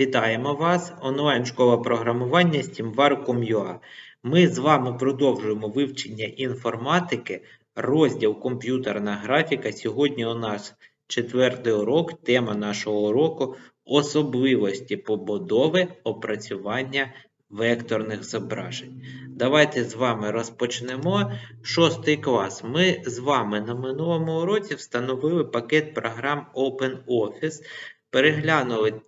Вітаємо вас! Онлайн-школа програмування SteamVar.com.ua. Ми з вами продовжуємо вивчення інформатики, розділ комп'ютерна графіка. Сьогодні у нас четвертий урок. Тема нашого уроку особливості побудови опрацювання векторних зображень. Давайте з вами розпочнемо. Шостий клас. Ми з вами на минулому уроці встановили пакет програм OpenOffice, переглянули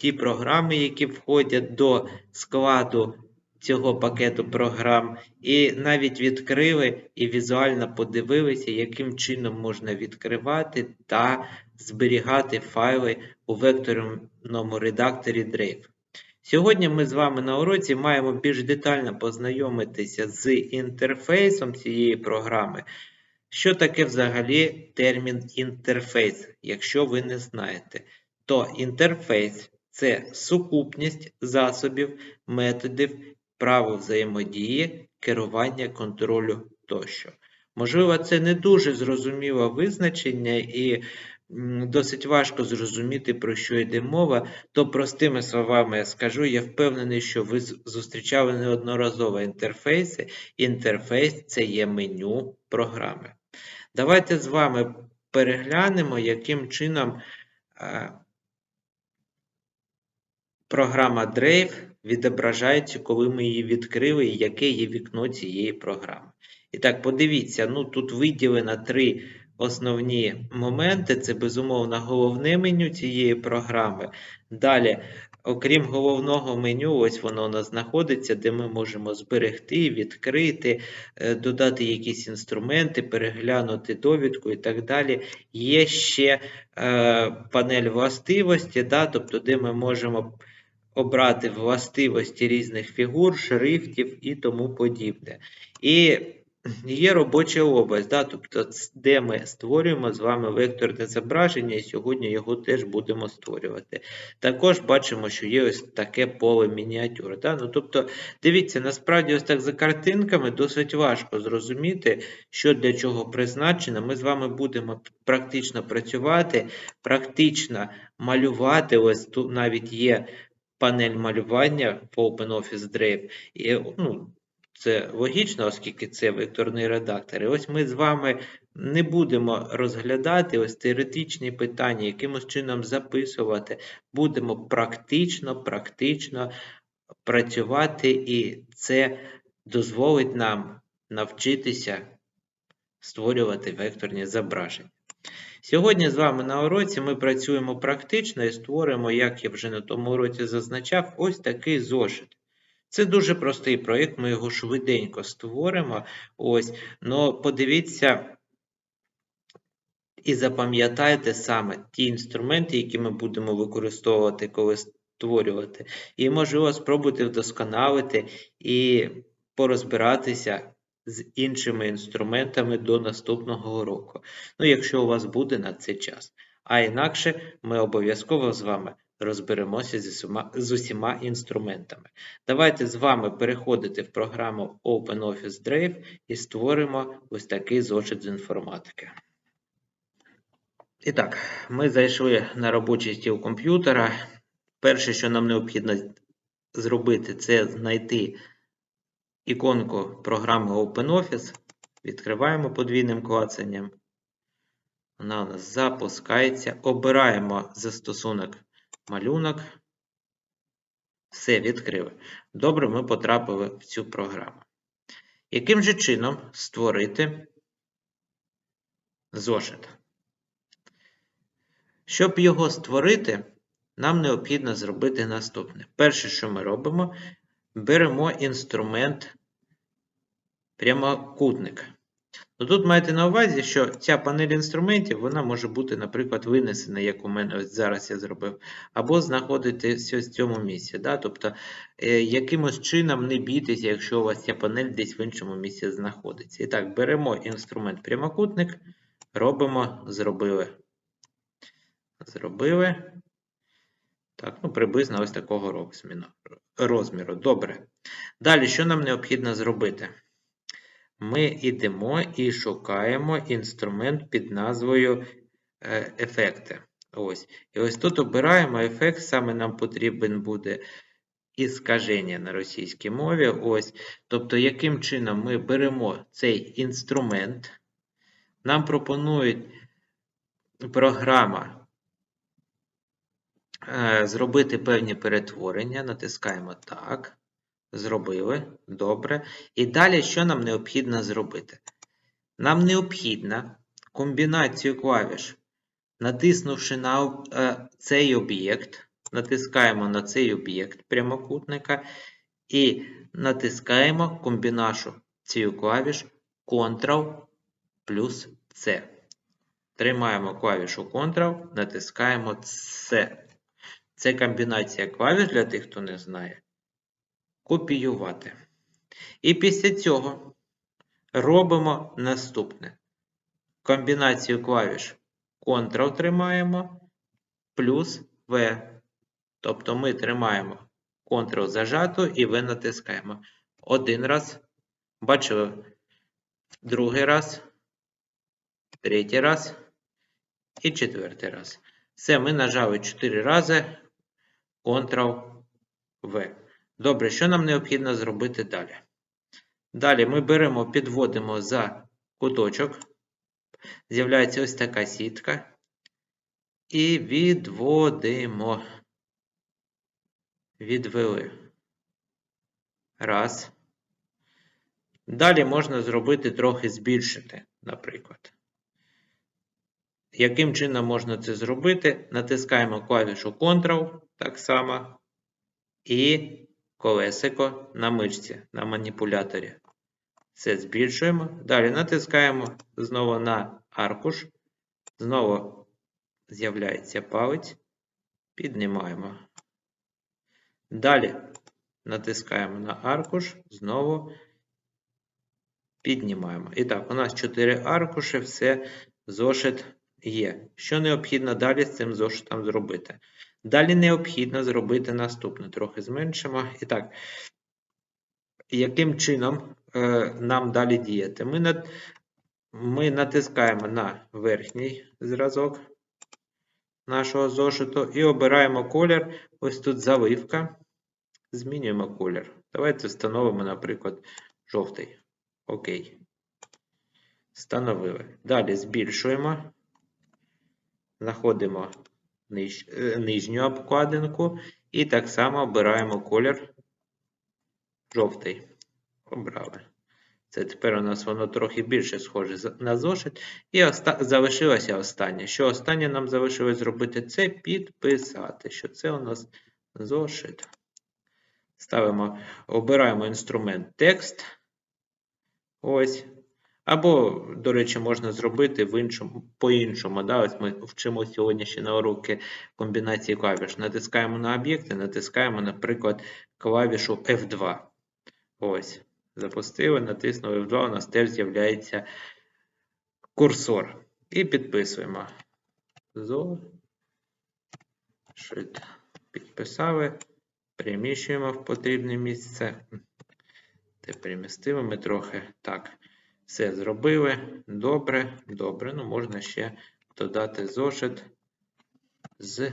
ті програми, які входять до складу цього пакету програм, і навіть відкрили і візуально подивилися, яким чином можна відкривати та зберігати файли у векторному редакторі Drive. Сьогодні ми з вами на уроці маємо більш детально познайомитися з інтерфейсом цієї програми. Що таке взагалі термін інтерфейс, якщо ви не знаєте, то інтерфейс це сукупність засобів, методів, право взаємодії, керування, контролю тощо. Можливо, це не дуже зрозуміле визначення і досить важко зрозуміти, про що йде мова, то простими словами я скажу, я впевнений, що ви зустрічали неодноразово інтерфейси. Інтерфейс це є меню програми. Давайте з вами переглянемо, яким чином е, програма Drive відображається, коли ми її відкрили, і яке є вікно цієї програми. І так, подивіться, ну тут виділено три основні моменти. Це, безумовно, головне меню цієї програми. Далі, окрім головного меню, ось воно у нас знаходиться, де ми можемо зберегти, відкрити, е, додати якісь інструменти, переглянути довідку і так далі. Є ще е, панель властивості, да, тобто, де ми можемо обрати властивості різних фігур, шрифтів і тому подібне. І є робоча область, да, тобто, де ми створюємо з вами векторне зображення, і сьогодні його теж будемо створювати. Також бачимо, що є ось таке поле мініатюр. Да? Ну, тобто, дивіться, насправді, ось так за картинками досить важко зрозуміти, що для чого призначено. Ми з вами будемо практично працювати, практично малювати. Ось тут навіть є панель малювання в OpenOffice Drive. І, ну, це логічно, оскільки це векторний редактор. І ось ми з вами не будемо розглядати ось теоретичні питання, якимось чином записувати. Будемо практично, практично працювати, і це дозволить нам навчитися створювати векторні зображення. Сьогодні з вами на уроці ми працюємо практично і створимо, як я вже на тому уроці зазначав, ось такий зошит. Це дуже простий проєкт, ми його швиденько створимо. Ось, но подивіться і запам'ятайте саме ті інструменти, які ми будемо використовувати, коли створювати. І, можливо, спробуйте вдосконалити і порозбиратися з іншими інструментами до наступного року. Ну, якщо у вас буде на це час. А інакше ми обов'язково з вами розберемося з усіма, з усіма інструментами. Давайте з вами переходити в програму OpenOffice Drive і створимо ось такий зошит з інформатики. І так, ми зайшли на робочий стіл комп'ютера. Перше, що нам необхідно зробити, це знайти іконку програми OpenOffice. Відкриваємо подвійним клацанням. Вона у нас запускається. Обираємо застосунок малюнок. Все, відкрили. Добре, ми потрапили в цю програму. Яким же чином створити зошит? Щоб його створити, нам необхідно зробити наступне. Перше, що ми робимо, беремо інструмент прямокутник. Ну, тут маєте на увазі, що ця панель інструментів вона може бути, наприклад, винесена, як у мене ось зараз я зробив, або знаходитися в цьому місці. Да? Тобто, е, якимось чином не бійтеся, якщо у вас ця панель десь в іншому місці знаходиться. І так, беремо інструмент прямокутник, робимо, зробили. Зробили. Так, ну приблизно ось такого розміру. Добре. Далі, що нам необхідно зробити? Ми йдемо і шукаємо інструмент під назвою е, ефекти. Ось. І ось тут обираємо ефект, саме нам потрібен буде іскаження на російській мові. Ось. Тобто, яким чином ми беремо цей інструмент, нам пропонують програма зробити певні перетворення, натискаємо так. Зробили. Добре. І далі що нам необхідно зробити? Нам необхідно комбінацію клавіш, натиснувши на е, цей об'єкт, натискаємо на цей об'єкт прямокутника і натискаємо комбінацію клавіш Ctrl плюс C. Тримаємо клавішу Ctrl, натискаємо C. Це комбінація клавіш для тих, хто не знає. Копіювати. І після цього робимо наступне. Комбінацію клавіш Ctrl тримаємо плюс V. Тобто ми тримаємо Ctrl зажато і V натискаємо. Один раз. Бачили? Другий раз. Третій раз. І четвертий раз. Все, ми нажали 4 рази Ctrl-V. Добре, що нам необхідно зробити далі? Далі ми беремо, підводимо за куточок. З'являється ось така сітка. І відводимо. Відвели. Раз. Далі можна зробити трохи збільшити, наприклад. Яким чином можна це зробити? Натискаємо клавішу Ctrl так само. І колесико на мишці, на маніпуляторі. Це збільшуємо. Далі натискаємо знову на аркуш. Знову з'являється палець. Піднімаємо. Далі натискаємо на аркуш, знову піднімаємо. І так, у нас 4 аркуші, все, зошит є. Що необхідно далі з цим зошитом зробити? Далі необхідно зробити наступне. Трохи зменшимо. І так, яким чином е, нам далі діяти? Ми, нат... Ми натискаємо на верхній зразок нашого зошиту і обираємо колір. Ось тут заливка. Змінюємо колір. Давайте встановимо, наприклад, жовтий. Окей. Встановили. Далі збільшуємо. Знаходимо е, нижню обкладинку і так само обираємо колір жовтий. Обрали. Це тепер у нас воно трохи більше схоже на зошит. І оста... залишилося останнє. Що останнє нам залишилось зробити? Це підписати, що це у нас зошит. Ставимо, обираємо інструмент текст. Ось. Або, до речі, можна зробити в іншому, по-іншому. Да? Ось ми вчимо сьогодні ще на уроки комбінації клавіш. Натискаємо на об'єкти, натискаємо, наприклад, клавішу F2. Ось. Запустили, натиснули F2, у нас теж з'являється курсор. І підписуємо. Зошит. Підписали. Переміщуємо в потрібне місце. Те перемістили ми трохи. Так. Все зробили. Добре, добре. Ну, можна ще додати зошит з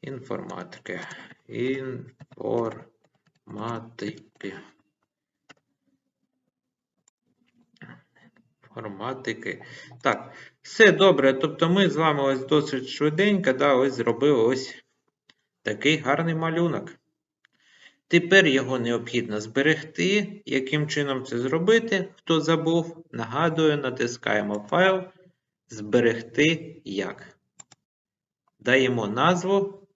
інформатики. Інформатики. Інформатики. Так, все добре. Тобто ми з вами ось досить швиденько, да, ось зробили ось такий гарний малюнок. Тепер його необхідно зберегти. Яким чином це зробити? Хто забув, нагадую, натискаємо файл, зберегти як. Даємо назву.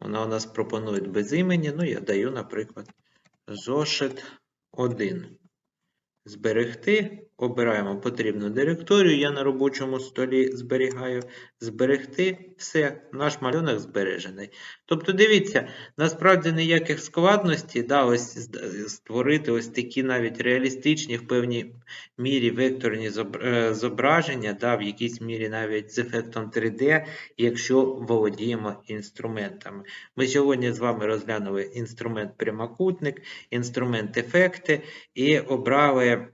Вона у нас пропонує без імені. Ну, я даю, наприклад, зошит 1. Зберегти. Обираємо потрібну директорію. Я на робочому столі зберігаю. Зберегти. Все, наш малюнок збережений. Тобто, дивіться, насправді ніяких складностей, да, ось створити ось такі навіть реалістичні в певній мірі векторні е, зображення, да, в якійсь мірі навіть з ефектом 3D, якщо володіємо інструментами. Ми сьогодні з вами розглянули інструмент прямокутник, інструмент ефекти і обрали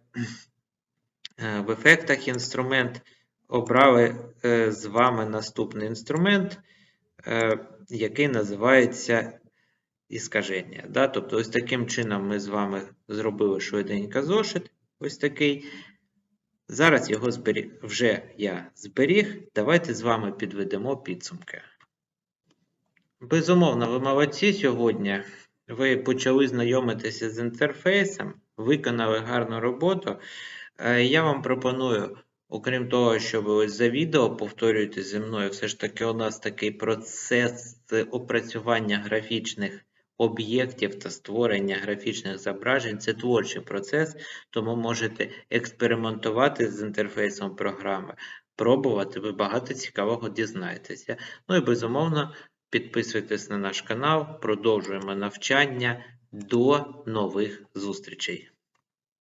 В ефектах інструмент обрали е, з вами наступний інструмент, е, який називається іскаження. Да? Тобто, ось таким чином ми з вами зробили швиденько зошит. Ось такий. Зараз його зберіг. Вже я зберіг. Давайте з вами підведемо підсумки. Безумовно, ви молодці сьогодні. Ви почали знайомитися з інтерфейсом, виконали гарну роботу. Е, Я вам пропоную, окрім того, що ви ось за відео повторюєте зі мною, все ж таки у нас такий процес опрацювання графічних об'єктів та створення графічних зображень. Це творчий процес, тому можете експериментувати з інтерфейсом програми, пробувати, ви багато цікавого дізнаєтеся. Ну і безумовно, підписуйтесь на наш канал, продовжуємо навчання. До нових зустрічей!